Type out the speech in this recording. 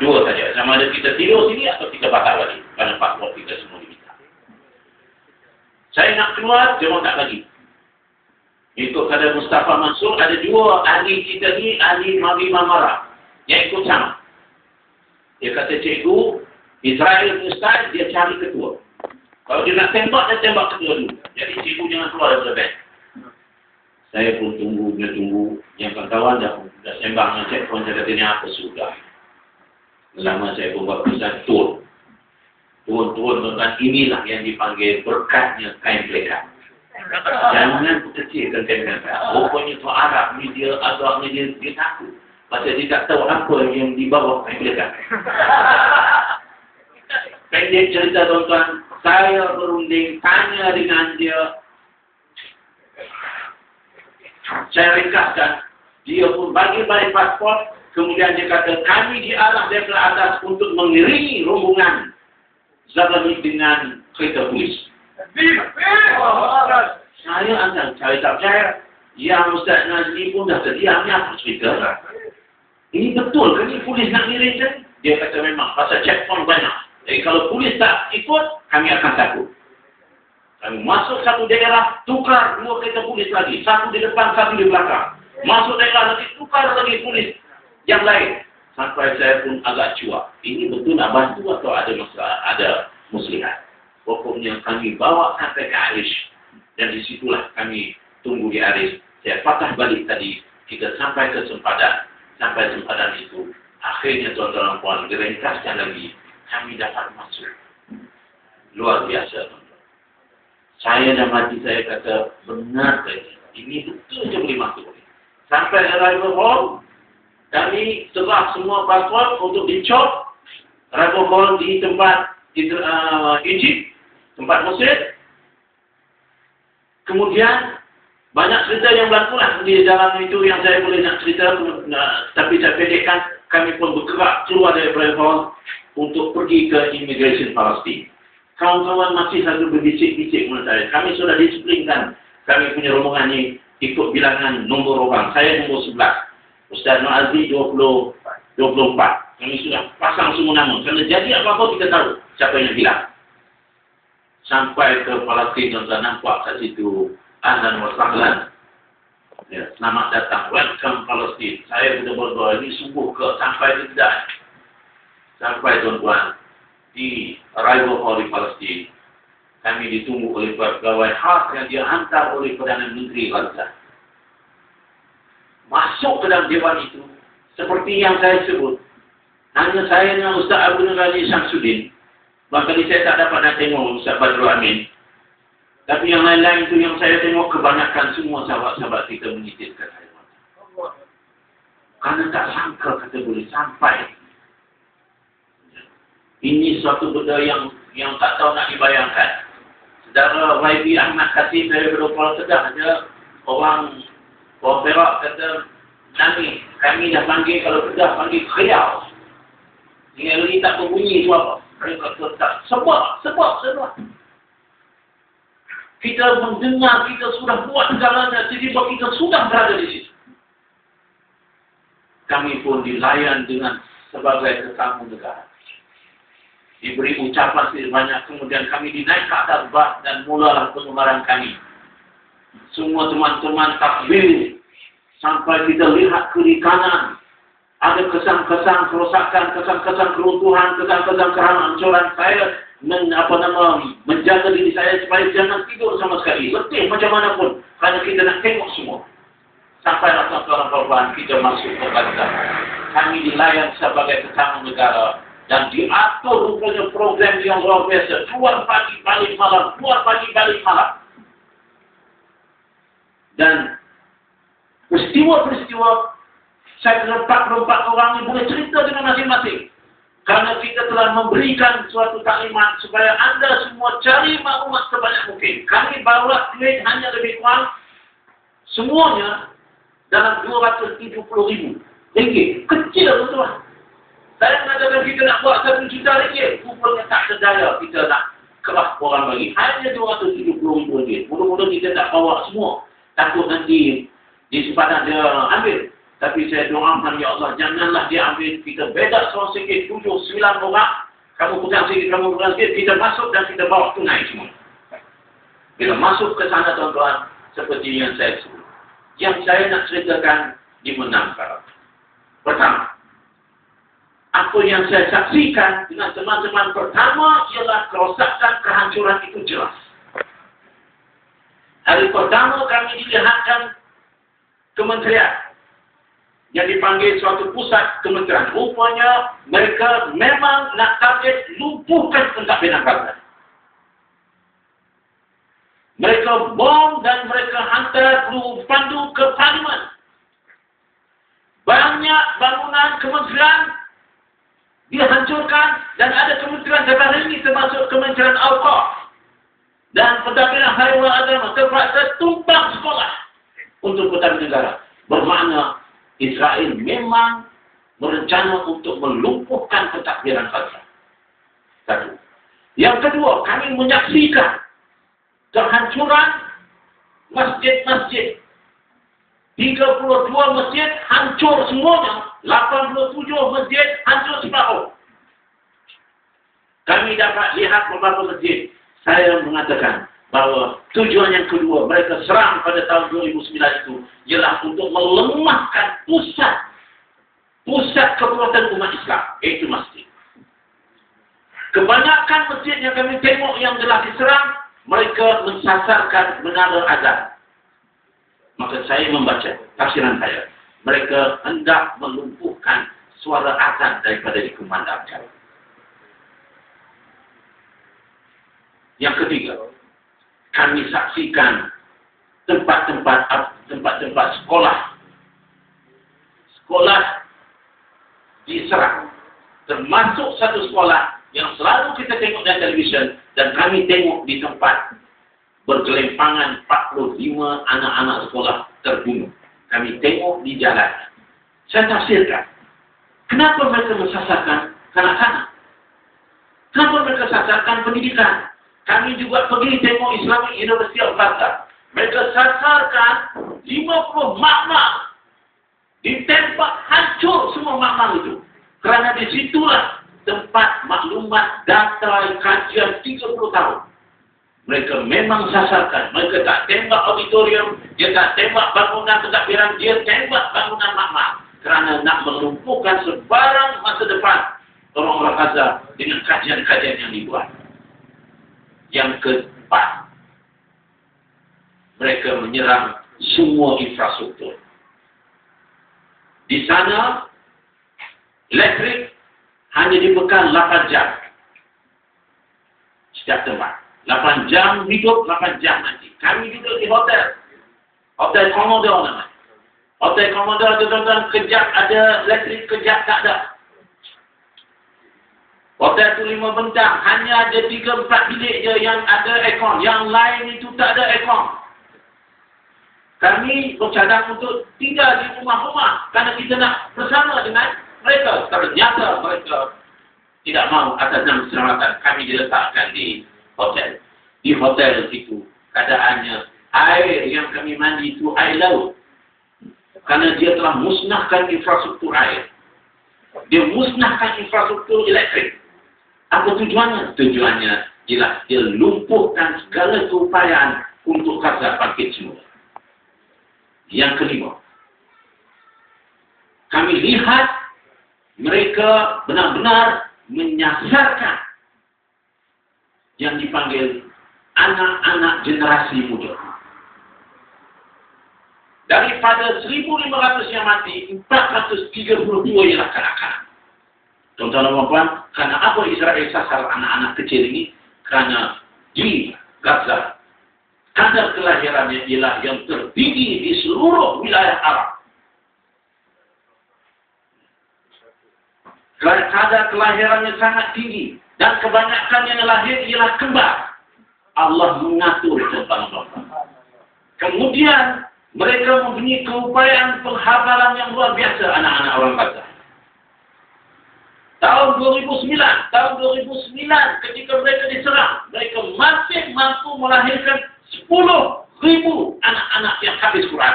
Dua saja. Sama ada kita tidur sini atau kita bakar lagi. Kerana pasport kita semua diminta. Saya nak keluar, dia tak lagi. Ikut kata Mustafa Mansur, ada dua ahli kita ni, ahli Mabi Mamara. Yang ikut sama. Dia kata, cikgu, Israel Ustaz, dia cari ketua. Kalau dia nak tembak, dia tembak ketua dulu. Jadi cikgu jangan keluar daripada band. Saya pun tunggu, dia tunggu. Yang kawan-kawan dah, dah sembang dengan checkpoint, saya kata, ni apa sudah. Lama saya pun buat pesan, turun. Turun-turun, tuan inilah yang dipanggil berkatnya kain pelekat. Jangan kecilkan dengan Rupanya tu Arab ni dia agaknya dia, dia takut. Pasal dia tak tahu apa yang di bawah kain dia Pendek cerita tuan-tuan, saya berunding tanya dengan dia. Saya ringkaskan, dia pun bagi balik pasport, kemudian dia kata, kami diarah dari atas untuk mengiringi rombongan Zalami dengan kereta polis. Saya antara saya tak percaya. Yang Ustaz Nazmi pun dah terdiam. Ini apa cerita? Ini betul ke ni polis nak ngirim kan? Dia kata memang. Pasal checkpoint banyak. Jadi kalau polis tak ikut, kami akan takut. Kami masuk satu daerah, tukar dua kereta polis lagi. Satu di depan, satu di belakang. Masuk daerah lagi, tukar lagi polis yang lain. Sampai saya pun agak cuak. Ini betul nak bantu atau ada masalah, ada muslihat. Pokoknya kami bawa sampai ke Arish. Dan disitulah kami tunggu di Arish. Saya patah balik tadi. Kita sampai ke sempadan. Sampai sempadan itu. Akhirnya tuan-tuan puan diringkaskan lagi. Kami dapat masuk. Luar biasa. Saya dan mati saya kata benar. Ini betul saja boleh masuk. Sampai arrival hall. Kami serah semua pasport untuk dicop. Hall di tempat di, uh, Egypt tempat Mesir. Kemudian banyak cerita yang berlaku lah di dalam itu yang saya boleh nak cerita tapi saya pendekkan kami pun bergerak keluar dari Brevon untuk pergi ke immigration Palestin. Kawan-kawan masih satu berbisik-bisik menurut saya. Kami sudah disiplinkan kami punya rombongan ini ikut bilangan nombor orang. Saya nombor 11. Ustaz Noazli 20, 24. Kami sudah pasang semua nama. Kalau jadi apa-apa kita tahu siapa yang bilang sampai ke Palestin dan saya nampak kat situ Ahlan wa Sahlan. Ya, selamat datang. Welcome Palestin. Saya sudah berdoa ini sungguh ke sampai tidak. Sampai tuan-tuan di arrival hall di Palestin. Kami ditunggu oleh pegawai khas yang dihantar oleh Perdana Menteri Gaza. Masuk ke dalam dewan itu. Seperti yang saya sebut. Hanya saya dengan Ustaz Abu Nurani Syamsuddin. Bahkan saya tak dapat nak tengok Ustaz Badrul Amin. Tapi yang lain-lain itu yang saya tengok kebanyakan semua sahabat-sahabat kita menyitirkan saya. Karena tak sangka kata boleh sampai. Ini suatu benda yang yang tak tahu nak dibayangkan. Saudara YB Ahmad Kasih dari Berdokuala Kedah ada orang orang Perak kata Nami, kami dah panggil kalau Kedah panggil Kriau. Ini lagi tak berbunyi tu apa. Mereka tetap. Sebab, sebab, sebab. Kita mendengar, kita sudah buat segalanya. Jadi kita sudah berada di situ. Kami pun dilayan dengan sebagai tetamu negara. Diberi ucapan sebanyak kemudian kami dinaik ke atas bas dan mulalah pengeluaran kami. Semua teman-teman takbir sampai kita lihat kiri kanan ada kesan-kesan kerosakan, kesan-kesan keruntuhan, kesan-kesan kehancuran saya men, apa nama menjaga diri saya supaya jangan tidur sama sekali. Letih macam mana pun kerana kita nak tengok semua. Sampai rasa seorang korban kita masuk ke Gaza. Kami dilayan sebagai tetamu negara dan diatur rupanya program yang luar biasa. Keluar pagi balik malam, keluar pagi balik malam. Dan peristiwa-peristiwa saya dengan 44 orang ini boleh cerita dengan masing-masing. Karena kita telah memberikan suatu taklimat supaya anda semua cari maklumat sebanyak mungkin. Kami bawa duit hanya lebih kurang semuanya dalam 270 ribu ringgit. Kecil tuan-tuan. Saya mengatakan kita nak buat satu juta ringgit. Rupanya tak sedaya kita nak kerah orang bagi. Hanya 270 ribu ringgit. Mula-mula kita tak bawa semua. Takut nanti di sepadan dia ambil. Tapi saya doakan, Ya Allah, janganlah dia ambil kita beda seorang sikit, tujuh, sembilan orang. Kamu pegang sikit, kamu pegang sikit, kita masuk dan kita bawa tunai semua. Bila masuk ke sana, tuan-tuan, seperti yang saya sebut. Yang saya nak ceritakan di menang Pertama, apa yang saya saksikan dengan teman-teman pertama ialah kerosakan kehancuran itu jelas. Hari pertama kami dilihatkan kementerian yang dipanggil suatu pusat kementerian. Rupanya mereka memang nak target lumpuhkan pentadbiran bangsa. Mereka bom dan mereka hantar peluru pandu ke parlimen. Banyak bangunan kementerian dihancurkan dan ada kementerian sekarang ini termasuk kementerian Al-Qaf. Dan pentadbiran haiwan agama terpaksa tumpang sekolah untuk pentadbiran negara. Bermakna Israel memang berencana untuk melumpuhkan pentakbiran bangsa. Satu. Yang kedua, kami menyaksikan kehancuran masjid-masjid. 32 masjid hancur semuanya. 87 masjid hancur separuh. Kami dapat lihat beberapa masjid. Saya mengatakan, bahawa tujuan yang kedua mereka serang pada tahun 2009 itu ialah untuk melemahkan pusat pusat kekuatan umat Islam iaitu masjid. Kebanyakan masjid yang kami tengok yang telah diserang mereka mensasarkan menara azan. Maka saya membaca tafsiran saya. Mereka hendak melumpuhkan suara azan daripada dikumandangkan. Yang ketiga, kami saksikan tempat-tempat tempat-tempat sekolah. Sekolah diserang. Termasuk satu sekolah yang selalu kita tengok dalam televisyen dan kami tengok di tempat bergelimpangan 45 anak-anak sekolah terbunuh. Kami tengok di jalan. Saya tafsirkan. Kenapa mereka mensasarkan kanak-kanak? Kenapa mereka sasarkan pendidikan? Kami juga pergi tengok Islamic University of Qatar. Mereka sasarkan 50 makmal. Ditembak hancur semua makmal itu. Kerana di situlah tempat maklumat data kajian 30 tahun. Mereka memang sasarkan. Mereka tak tembak auditorium. Dia tak tembak bangunan ketakbiran. Dia tembak bangunan makmal. Kerana nak melumpuhkan sebarang masa depan orang-orang Gaza dengan kajian-kajian yang dibuat. Yang keempat, mereka menyerang semua infrastruktur. Di sana, elektrik hanya dibekal 8 jam. Setiap tempat. 8 jam hidup, 8 jam nanti. Kami duduk di hotel. Hotel Commodore namanya. Hotel Commodore itu tuan kejap ada elektrik, kejap tak ada. Hotel tu lima bentang, hanya ada tiga empat bilik je yang ada aircon. Yang lain itu tak ada aircon. Kami bercadang untuk tinggal di rumah-rumah kerana kita nak bersama dengan mereka. Ternyata mereka tidak mahu atas nama keselamatan. Kami diletakkan di hotel. Di hotel itu keadaannya air yang kami mandi itu air laut. Kerana dia telah musnahkan infrastruktur air. Dia musnahkan infrastruktur elektrik. Apa tujuannya? Tujuannya ialah dia lumpuhkan segala keupayaan untuk kata bangkit semula. Yang kelima, kami lihat mereka benar-benar menyasarkan yang dipanggil anak-anak generasi muda. Daripada 1.500 yang mati, 432 ialah kanak-kanak. Tuan-tuan dan puan kerana apa Israel sasar anak-anak kecil ini? Kerana di Gaza, kadar kelahirannya ialah yang tertinggi di seluruh wilayah Arab. Kadar kelahirannya sangat tinggi. Dan kebanyakan yang lahir ialah kembar. Allah mengatur tuan-tuan Kemudian mereka mempunyai keupayaan penghabaran yang luar biasa anak-anak orang Gaza. Tahun 2009, tahun 2009 ketika mereka diserang, mereka masih mampu melahirkan 10 ribu anak-anak yang habis Quran.